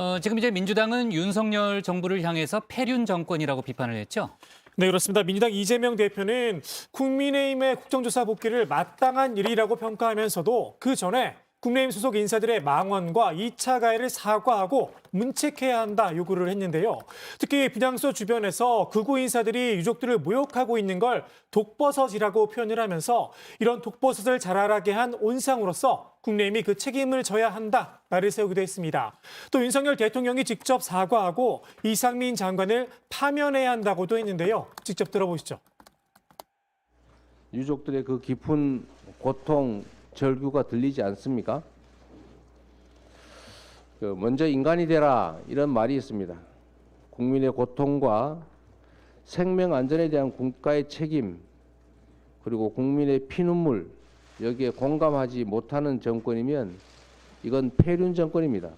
어, 지금 이제 민주당은 윤석열 정부를 향해서 패륜 정권이라고 비판을 했죠. 네, 그렇습니다. 민주당 이재명 대표는 국민의힘의 국정조사 복귀를 마땅한 일이라고 평가하면서도 그 전에 국민의힘 소속 인사들의 망언과 2차 가해를 사과하고 문책해야 한다 요구를 했는데요. 특히 분향소 주변에서 극우 인사들이 유족들을 모욕하고 있는 걸 독버섯이라고 표현을 하면서 이런 독버섯을 자라게 한 온상으로서 국민의힘이 그 책임을 져야 한다 말을 세우기도 했습니다. 또 윤석열 대통령이 직접 사과하고 이상민 장관을 파면해야 한다고도 했는데요. 직접 들어보시죠. 유족들의 그 깊은 고통, 절규가 들리지 않습니까? 그 먼저 인간이 되라 이런 말이 있습니다. 국민의 고통과 생명 안전에 대한 국가의 책임 그리고 국민의 피눈물 여기에 공감하지 못하는 정권이면 이건 폐륜 정권입니다.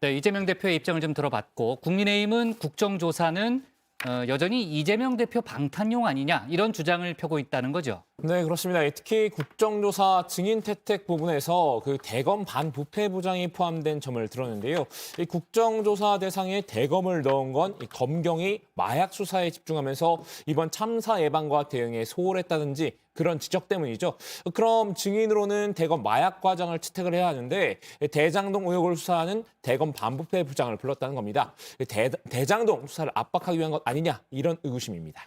네, 이재명 대표의 입장을 좀 들어봤고 국민의힘은 국정조사는 어, 여전히 이재명 대표 방탄용 아니냐 이런 주장을 펴고 있다는 거죠. 네, 그렇습니다. 특히 국정조사 증인 채택 부분에서 그 대검 반부패 부장이 포함된 점을 들었는데요. 이 국정조사 대상에 대검을 넣은 건 이 검경이 마약 수사에 집중하면서 이번 참사 예방과 대응에 소홀했다든지 그런 지적 때문이죠. 그럼 증인으로는 대검 마약 과장을 채택을 해야 하는데 대장동 의혹을 수사하는 대검 반부패 부장을 불렀다는 겁니다. 대, 대장동 수사를 압박하기 위한 것 아니냐 이런 의구심입니다.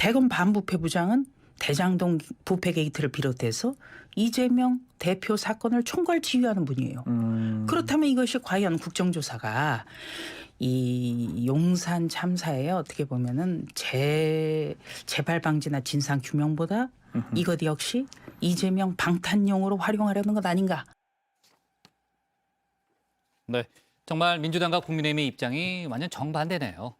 대검 반부패 부장은 대장동 부패 게이트를 비롯해서 이재명 대표 사건을 총괄 지휘하는 분이에요. 그렇다면 이것이 과연 국정조사가 이 용산 참사에 어떻게 보면은 재 재발 방지나 진상 규명보다 이것 역시 이재명 방탄용으로 활용하려는 것 아닌가? 네, 정말 민주당과 국민의힘의 입장이 완전 정반대네요.